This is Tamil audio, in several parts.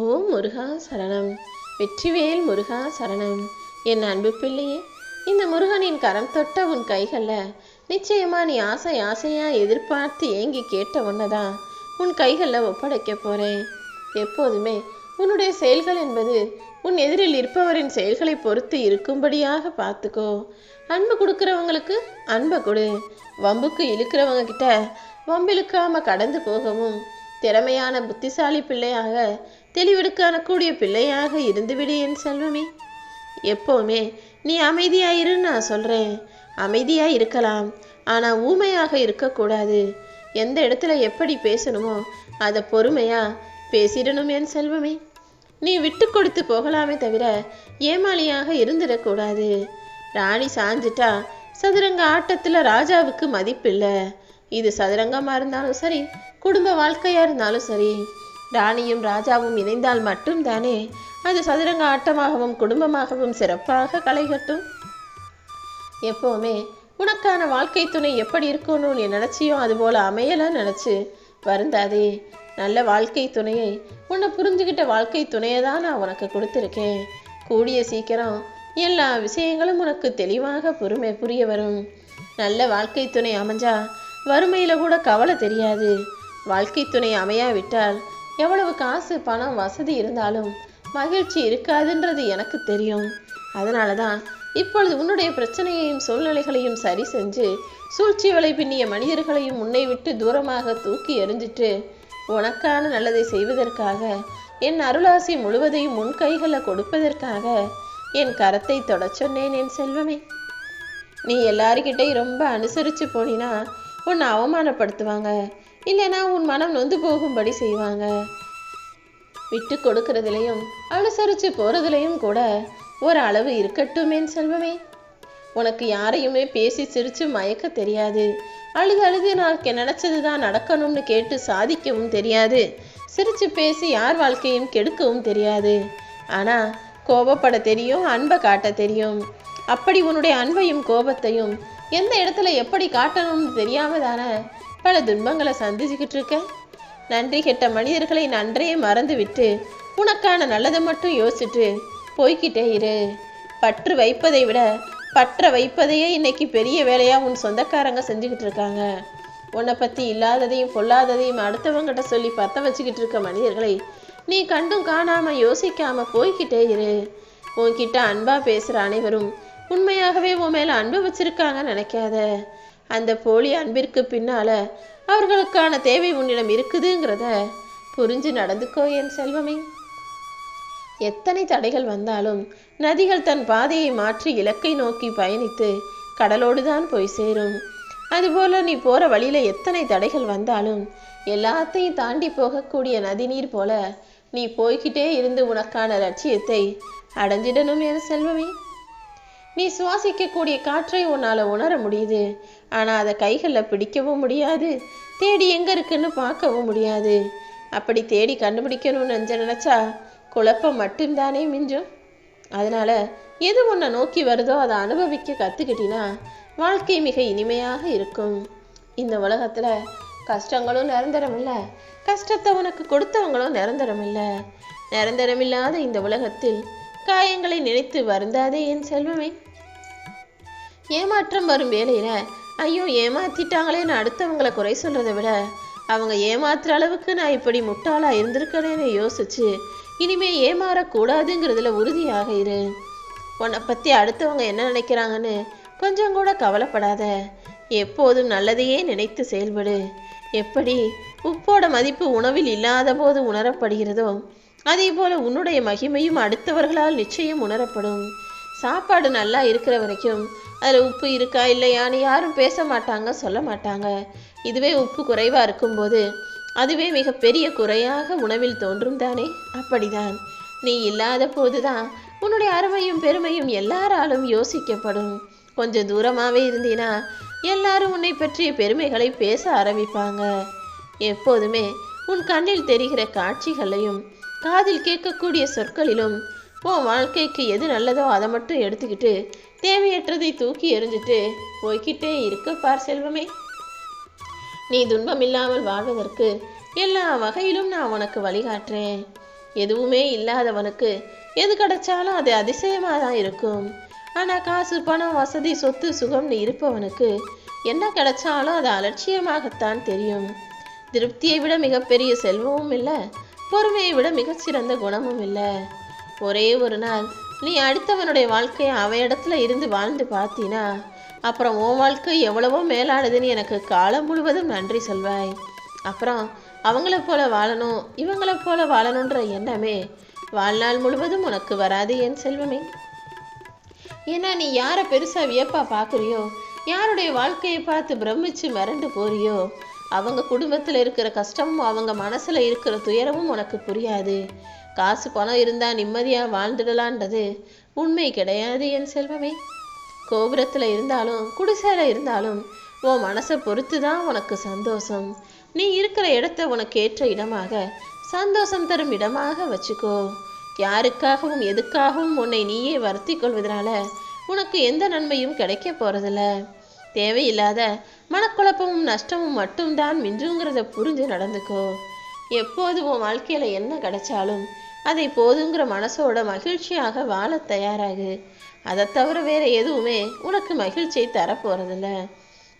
ஓம் முருகா சரணம். வெற்றிவேல் முருகா சரணம். என் அன்பு பிள்ளையே இந்த முருகனின் கரம் தொட்ட உன் கைகளில் நிச்சயமா நீ ஆசை ஆசையா எதிர்பார்த்து ஏங்கி கேட்ட ஒன்னதான் உன் கைகளில் ஒப்படைக்க போறேன். எப்போதுமே உன்னுடைய செயல்கள் என்பது உன் எதிரில் இருப்பவரின் செயல்களை பொறுத்து இருக்கும்படியாக பார்த்துக்கோ. அன்பு கொடுக்குறவங்களுக்கு அன்பை கொடு. வம்புக்கு இழுக்கிறவங்க கிட்ட வம்பிழுக்காம கடந்து போகவும் திறமையான புத்திசாலி பிள்ளையாக தெளிவெடுக்கான பிள்ளையாக இருந்துவிடு என் செல்வமே. எப்போவுமே நீ அமைதியாயிரு நான் சொல்கிறேன் அமைதியாக இருக்கலாம் ஆனால் ஊமையாக இருக்கக்கூடாது. எந்த இடத்துல எப்படி பேசணுமோ அதை பொறுமையாக பேசிடணும் என் செல்வமே. நீ விட்டு கொடுத்து போகலாமே தவிர ஏமாளியாக இருந்துடக்கூடாது. ராணி சாஞ்சிட்டா சதுரங்க ஆட்டத்தில் ராஜாவுக்கு மதிப்பில்லை. இது சதுரங்கமாக இருந்தாலும் சரி குடும்ப வாழ்க்கையாக இருந்தாலும் சரி ராணியும் ராஜாவும் இணைந்தால் மட்டும்தானே அது சதுரங்க ஆட்டமாகவும் குடும்பமாகவும் சிறப்பாக களைகட்டும் எப்போவுமே உனக்கான வாழ்க்கை துணை எப்படி இருக்கணும்னு நீ நினச்சியோ அதுபோல் அமையலாம் நினச்சி. வருந்தாதே நல்ல வாழ்க்கை துணையை உன்னை புரிஞ்சுக்கிட்ட வாழ்க்கை துணையை தான் நான் உனக்கு கொடுத்துருக்கேன். கூடிய சீக்கிரம் எல்லா விஷயங்களும் உனக்கு தெளிவாக பொறுமை புரிய வரும். நல்ல வாழ்க்கை துணை அமைஞ்சா வறுமையில் கூட கவலை தெரியாது. வாழ்க்கை துணை அமையாவிட்டால் எவ்வளவு காசு பணம் வசதி இருந்தாலும் மகிழ்ச்சி இருக்காதுன்றது எனக்கு தெரியும். அதனால தான் இப்பொழுது உன்னுடைய பிரச்சனையையும் சூழ்நிலைகளையும் சரி செஞ்சு சூழ்ச்சி வலை பின்னிய மனிதர்களையும் உன்னை விட்டு தூரமாக தூக்கி எறிஞ்சிட்டு உனக்கான நல்லதை செய்வதற்காக என் அருளாசி முழுவதையும் உன் கைகளை கொடுப்பதற்காக என் கரத்தை தொடச் சொன்னேன் என் செல்வமே. நீ எல்லாருக்கிட்டையும் ரொம்ப அனுசரித்து போனினா உன்னை அவமானப்படுத்துவாங்க. இல்லைனா உன் மனம் நொந்து போகும்படி செய்வாங்க. விட்டு கொடுக்கறதுலையும் அனுசரித்து போகிறதுலையும் கூட ஒரு அளவு இருக்கட்டும் செல்வமே. உனக்கு யாரையுமே பேசி சிரித்து மயக்க தெரியாது. அழுது அழுது நான் நினச்சது தான் நடக்கணும்னு கேட்டு சாதிக்கவும் தெரியாது. சிரித்து பேசி யார் வாழ்க்கையும் கெடுக்கவும் தெரியாது. ஆனால் கோபப்பட தெரியும் அன்பை காட்ட தெரியும். அப்படி உன்னுடைய அன்பையும் கோபத்தையும் எந்த இடத்துல எப்படி காட்டணும்னு தெரியாம தானே பல துன்பங்களை சந்திச்சுக்கிட்டு இருக்க நன்றி கெட்ட மனிதர்களை நன்றையே மறந்து விட்டு உனக்கான நல்லதை மட்டும் யோசிச்சுட்டு போய்க்கிட்டே இரு. பற்று வைப்பதை விட பற்ற வைப்பதையே இன்னைக்கு பெரிய வேலையாக உன் சொந்தக்காரங்க செஞ்சுக்கிட்டு இருக்காங்க உன்னை பற்றி இல்லாததையும் பொல்லாததையும் அடுத்தவங்கிட்ட சொல்லி பற்ற வச்சுக்கிட்டு இருக்க மனிதர்களை நீ கண்டும் காணாமல் யோசிக்காமல் போய்க்கிட்டே இரு. உன்கிட்ட அன்பாக பேசுகிற அனைவரும் உண்மையாகவே உன் மேலே அன்பு வச்சிருக்காங்க நினைக்காத. அந்த போலி அன்பிற்கு பின்னால அவர்களுக்கான தேவை உன்னிடம் இருக்குதுங்கிறத புரிஞ்சு நடந்துக்கோ என் செல்வமே. எத்தனை தடைகள் வந்தாலும் நதிகள் தன் பாதையை மாற்றி இலக்கை நோக்கி பயணித்து கடலோடு தான் போய் சேரும். அதுபோல நீ போற வழியில எத்தனை தடைகள் வந்தாலும் எல்லாத்தையும் தாண்டி போகக்கூடிய நதிநீர் போல நீ போய்கிட்டே இருந்து உனக்கான லட்சியத்தை அடைஞ்சிடணும் என் செல்வமே. நீ சுவாசிக்கக்கூடிய காற்றை உன்னால் உணர முடியுது. ஆனால் அதை கைகளில் பிடிக்கவும் முடியாது. தேடி எங்கே இருக்குன்னு பார்க்கவும் முடியாது. அப்படி தேடி கண்டுபிடிக்கணும்னு நெஞ்ச நினச்சா குழப்பம் மட்டும்தானே மிஞ்சும். அதனால் எது உன்னை நோக்கி வருதோ அதை அனுபவிக்க கத்துக்கிட்டினா வாழ்க்கை மிக இனிமையாக இருக்கும். இந்த உலகத்தில் கஷ்டங்களும் நிரந்தரம் இல்லை. கஷ்டத்தை உனக்கு கொடுத்தவங்களும் நிரந்தரம் இல்லை. நிரந்தரமில்லாத இந்த உலகத்தில் காயங்களை நினைத்து வருந்தாதே என் செல்வமே. ஏமாற்றம் வரும் வேலையில ஐயோ ஏமாத்திட்டாங்களேன்னு அடுத்தவங்களை குறை சொல்றதை விட அவங்க ஏமாத்துற அளவுக்கு நான் இப்படி முட்டாளா இருந்திருக்கேன்னு யோசிச்சு இனிமே ஏமாறக்கூடாதுங்கிறதுல உறுதியாக இரு. உன்னை பத்தி அடுத்தவங்க என்ன நினைக்கிறாங்கன்னு கொஞ்சம் கூட கவலைப்படாத. எப்போதும் நல்லதையே நினைத்து செயல்படு. எப்படி உப்போட மதிப்பு உணவில் இல்லாத போது உணரப்படுகிறதோ அதே போல உன்னுடைய மகிமையும் அடுத்தவர்களால் நிச்சயம் உணரப்படும். சாப்பாடு நல்லா இருக்கிற வரைக்கும் அதில் உப்பு இருக்கா இல்லையான்னு யாரும் பேச மாட்டாங்க சொல்ல மாட்டாங்க. இதுவே உப்பு குறைவாக இருக்கும்போது அதுவே மிகப்பெரிய குறையாக உணவில் தோன்றும் தானே? அப்படிதான். நீ இல்லாத போதுதான் உன்னுடைய அருமையும் பெருமையும் எல்லாராலும் யோசிக்கப்படும். கொஞ்சம் தூரமாகவே இருந்தீனா எல்லாரும் உன்னை பற்றிய பெருமைகளை பேச ஆரம்பிப்பாங்க. எப்போதுமே உன் கண்ணில் தெரிகிற காட்சிகளையும் காதில் கேட்கக்கூடிய சொற்களிலும் உன் வாழ்க்கைக்கு எது நல்லதோ அதை மட்டும் எடுத்துக்கிட்டு தேவையற்றதை தூக்கி எறிஞ்சிட்டு போய்க்கிட்டே இருக்க பார் செல்வமே. நீ துன்பம் இல்லாமல் வாழ்வதற்கு எல்லா வகையிலும் நான் உனக்கு வழிகாட்டுறேன். எதுவுமே இல்லாதவனுக்கு எது கிடைச்சாலும் அது அதிசயமாக தான் இருக்கும். ஆனால் காசு பணம் வசதி சொத்து சுகம்னு இருப்பவனுக்கு என்ன கிடைச்சாலும் அது அலட்சியமாகத்தான் தெரியும். திருப்தியை விட மிகப்பெரிய செல்வமும் இல்லை பொறுமையை விட மிகச்சிறந்த குணமும் இல்லை. ஒரே ஒரு நாள் நீ அடுத்தவனுடைய வாழ்க்கையை அவன் இடத்துல இருந்து வாழ்ந்து பார்த்தீனா அப்புறம் உன் வாழ்க்கை எவ்வளவோ மேலானதுன்னு எனக்கு காலம் முழுவதும் நன்றி சொல்வாய். அப்புறம் அவங்கள போல வாழணும் இவங்கள போல வாழணுன்ற எண்ணமே வாழ்நாள் முழுவதும் உனக்கு வராது என் செல்வமே. ஏன்னா நீ யாரை பெருசாக வியப்பா பார்க்குறியோ யாருடைய வாழ்க்கையை பார்த்து பிரமிச்சு மிரண்டு போறியோ அவங்க குடும்பத்தில் இருக்கிற கஷ்டமும் அவங்க மனசில் இருக்கிற துயரமும் உனக்கு புரியாது. காசு பணம் இருந்தால் நிம்மதியாக வாழ்ந்துடலான்றது உண்மை கிடையாது என் செல்வமே. கோபுரத்தில் இருந்தாலும் குடிசையில் இருந்தாலும் உன் மனசை பொறுத்து தான் உனக்கு சந்தோஷம். நீ இருக்கிற இடத்த உனக்கு ஏற்ற இடமாக சந்தோஷம் தரும் இடமாக வச்சுக்கோ. யாருக்காகவும் எதுக்காகவும் உன்னை நீயே வருத்தி கொள்வதனால உனக்கு எந்த நன்மையும் கிடைக்க போறதில்ல. தேவையில்லாத மனக்குழப்பமும் நஷ்டமும் மட்டும்தான் மிஞ்சுங்கிறத புரிஞ்சு நடந்துக்கோ. எப்போது உன் வாழ்க்கையில என்ன கிடைச்சாலும் அதை போதுங்கிற மனசோட மகிழ்ச்சியாக வாழ தயாராகு. அதை தவிர வேற எதுவுமே உனக்கு மகிழ்ச்சியை தரப்போறதில்ல.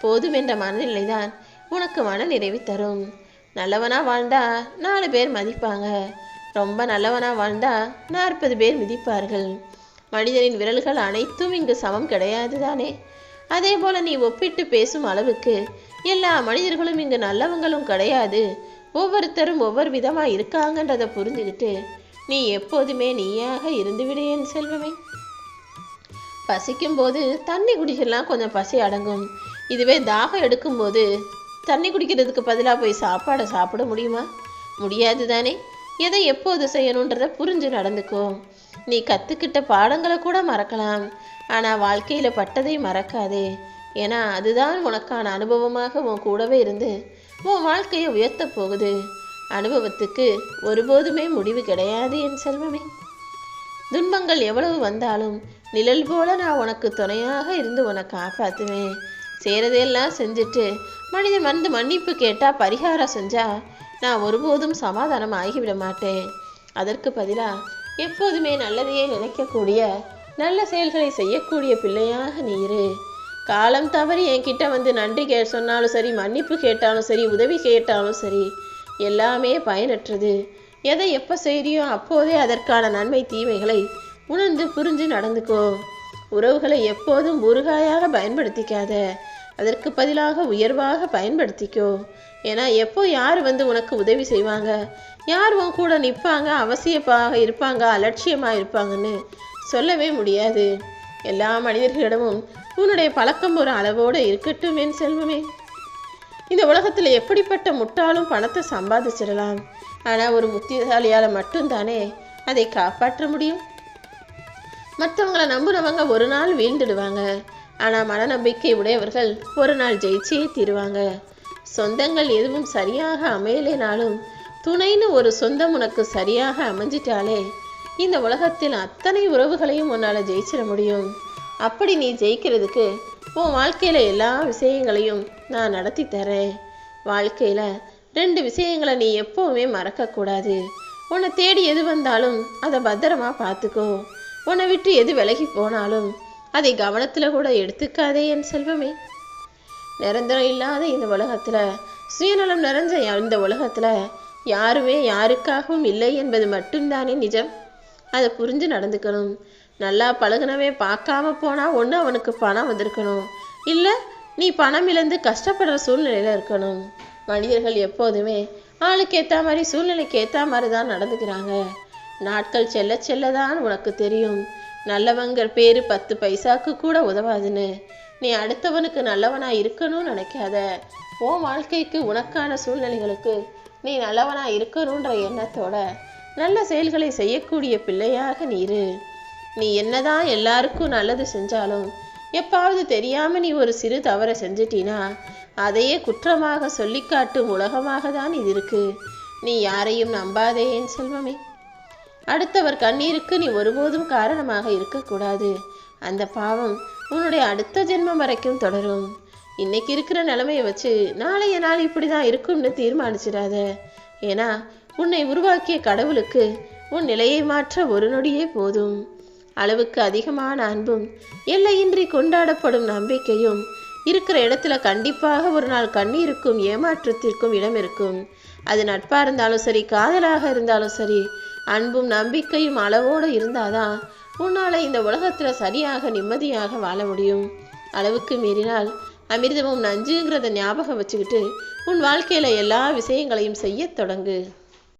போதும் என்ற மனநிலை தான் உனக்கு மன நிறைவு தரும். நல்லவனா வாழ்ந்தா நாலு பேர் மதிப்பாங்க. ரொம்ப நல்லவனா வாழ்ந்தா நாற்பது பேர் மிதிப்பார்கள். மனிதனின் விரல்கள் அனைத்தும் இங்கு சமம் கிடையாது தானே அதே போல நீ ஒப்பிட்டு பேசும் அளவுக்கு எல்லா மனிதர்களும் இங்கு நல்லவங்களும் கிடையாது. ஒவ்வொருத்தரும் ஒவ்வொரு விதமா இருக்காங்கன்றதை புரிஞ்சுக்கிட்டு நீ எப்போதுமே நீயாக இருந்துவிடு என் செல்வமே. பசிக்கும் போது தண்ணி குடிக்கலாம். கொஞ்சம் பசி அடங்கும். இதுவே தாகம் எடுக்கும்போது தண்ணி குடிக்கிறதுக்கு பதிலாக போய் சாப்பாடை சாப்பிட முடியுமா? முடியாது தானே. எதை எப்போது செய்யணுன்றதை புரிஞ்சு நடந்துக்கும் நீ கற்றுக்கிட்ட பாடங்களை கூட மறக்கலாம். ஆனால் வாழ்க்கையில் பட்டதை மறக்காதே. ஏன்னா அதுதான் உனக்கான அனுபவமாக உன் கூடவே இருந்து உன் வாழ்க்கையை உயர்த்த போகுது. அனுபவத்துக்கு ஒருபோதுமே முடிவு கிடையாது என் செல்வமே. துன்பங்கள் எவ்வளவு வந்தாலும் நிழல் போல நான் உனக்கு துணையாக இருந்து உனக்கு காப்பாத்துவேன். செய்கிறதையெல்லாம் செஞ்சுட்டு மனிதன் வந்து மன்னிப்பு கேட்டால் பரிகாரம் செஞ்சா நான் ஒருபோதும் சமாதானம் ஆகிவிட மாட்டேன். அதற்கு பதிலாக எப்போதுமே நல்லதையே நினைக்கக்கூடிய நல்ல செயல்களை செய்யக்கூடிய பிள்ளையாக நீ இரு. காலம் தவறி என்கிட்ட வந்து நன்றி கே சொன்னாலும் சரி மன்னிப்பு கேட்டாலும் சரி உதவி கேட்டாலும் சரி எல்லாமே பயனற்றது. எதை எப்போ செய்கிறியோ அப்போதே அதற்கான நன்மை தீமைகளை உணர்ந்து புரிஞ்சு நடந்துக்கோ. உறவுகளை எப்போதும் ஊறுகாயாக பயன்படுத்திக்காத அதற்கு பதிலாக உயர்வாக பயன்படுத்திக்கோ. ஏன்னா எப்போ யார் வந்து உனக்கு உதவி செய்வாங்க? யார் உன் கூட நிற்பாங்க? அவசியப்பாக இருப்பாங்க அலட்சியமாக இருப்பாங்கன்னு சொல்லவே முடியாது. எல்லா மனிதர்களிடமும் உன்னுடைய பழக்கம் ஒரு அளவோடு இருக்கட்டும் என் செல்வமே. இந்த உலகத்தில் எப்படிப்பட்ட முட்டாளும் பணத்தை சம்பாதிச்சிடலாம். ஆனால் ஒரு புத்திசாலியால் மட்டும்தானே அதை காப்பாற்ற முடியும்? மற்றவங்கள நம்புனவங்க ஒரு நாள் வீழ்ந்துடுவாங்க. ஆனால் மனநம்பிக்கை உடையவர்கள் ஒரு நாள் ஜெயிச்சே தீருவாங்க. சொந்தங்கள் எதுவும் சரியாக அமையலைனாலும் துணைன்னு ஒரு சொந்தம் உனக்கு சரியாக அமைஞ்சிட்டாலே இந்த உலகத்தில் அத்தனை உறவுகளையும் உன்னால் ஜெயிச்சிட முடியும். அப்படி நீ ஜெயிக்கிறதுக்கு உன் வாழ்க்கையில் எல்லா விஷயங்களையும் நான் நடத்தி தரேன். வாழ்க்கையில் ரெண்டு விஷயங்களை நீ எப்போவுமே மறக்கக்கூடாது உன்னை தேடி எது வந்தாலும் அதை பத்திரமா பார்த்துக்கோ. உன்னை விட்டு எது விலகி போனாலும் அதை கவனத்தில் கூட எடுத்துக்காதே என் செல்வமே. நிரந்தரம் இல்லாத இந்த உலகத்தில் சுயநலம் நிறைஞ்ச இந்த உலகத்தில் யாருமே யாருக்காகவும் இல்லை என்பது மட்டும்தானே நிஜம்? அதை புரிஞ்சு நடந்துக்கணும். நல்லா பழகுனவே பார்க்காம போனால் ஒன்று அவனுக்கு பணம் வந்திருக்கணும். இல்லை நீ பணம் இழந்து கஷ்டப்படுற சூழ்நிலையில் இருக்கணும். மனிதர்கள் எப்போதுமே ஆளுக்கு ஏற்ற மாதிரி சூழ்நிலைக்கு ஏற்ற மாதிரி தான் நடந்துக்கிறாங்க. நாட்கள் செல்ல செல்ல தான் உனக்கு தெரியும். நல்லவங்க பேர் பத்து பைசாக்கு கூட உதவாதுன்னு. நீ அடுத்தவனுக்கு நல்லவனாக இருக்கணும்னு நினைக்காத. உன் வாழ்க்கைக்கு உனக்கான சூழ்நிலைகளுக்கு நீ நல்லவனாக இருக்கணுன்ற எண்ணத்தோட நல்ல செயல்களை செய்யக்கூடிய பிள்ளையாக நீ இரு நீ என்னதான் எல்லாருக்கும் நல்லது செஞ்சாலும் எப்பாவது தெரியாம நீ ஒரு சிறு தவறை செஞ்சிட்டினா அதையே குற்றமாக சொல்லிக்காட்டும் உலகமாக தான் இது இருக்கு. நீ யாரையும் நம்பாதே என் செல்வமே. அடுத்தவர் கண்ணீருக்கு நீ ஒருபோதும் காரணமாக இருக்கக்கூடாது. அந்த பாவம் உன்னுடைய அடுத்த ஜென்மம் வரைக்கும் தொடரும். இன்னைக்கு இருக்கிற நிலைமையை வச்சு நாளைய நாள் இப்படி தான் இருக்கும்னு தீர்மானிச்சிடாத. ஏன்னா உன்னை உருவாக்கிய கடவுளுக்கு உன் நிலையை மாற்ற ஒரு நொடியே போதும். அளவுக்கு அதிகமான அன்பும் எல்லையின்றி கொண்டாடப்படும் நம்பிக்கையும் இருக்கிற இடத்துல கண்டிப்பாக ஒரு நாள் கண்ணீருக்கும் ஏமாற்றத்திற்கும் இடம் இருக்கும். அது நட்பாக இருந்தாலும் சரி காதலாக இருந்தாலும் சரி அன்பும் நம்பிக்கையும் அளவோடு இருந்தாதான் உன்னால் இந்த உலகத்தில் சரியாக நிம்மதியாக வாழ முடியும். அளவுக்கு மீறினால் அமிர்தமும் நஞ்சுங்கிறத ஞாபகம் வச்சுக்கிட்டு உன் வாழ்க்கையில் எல்லா விஷயங்களையும் செய்யத் தொடங்கு.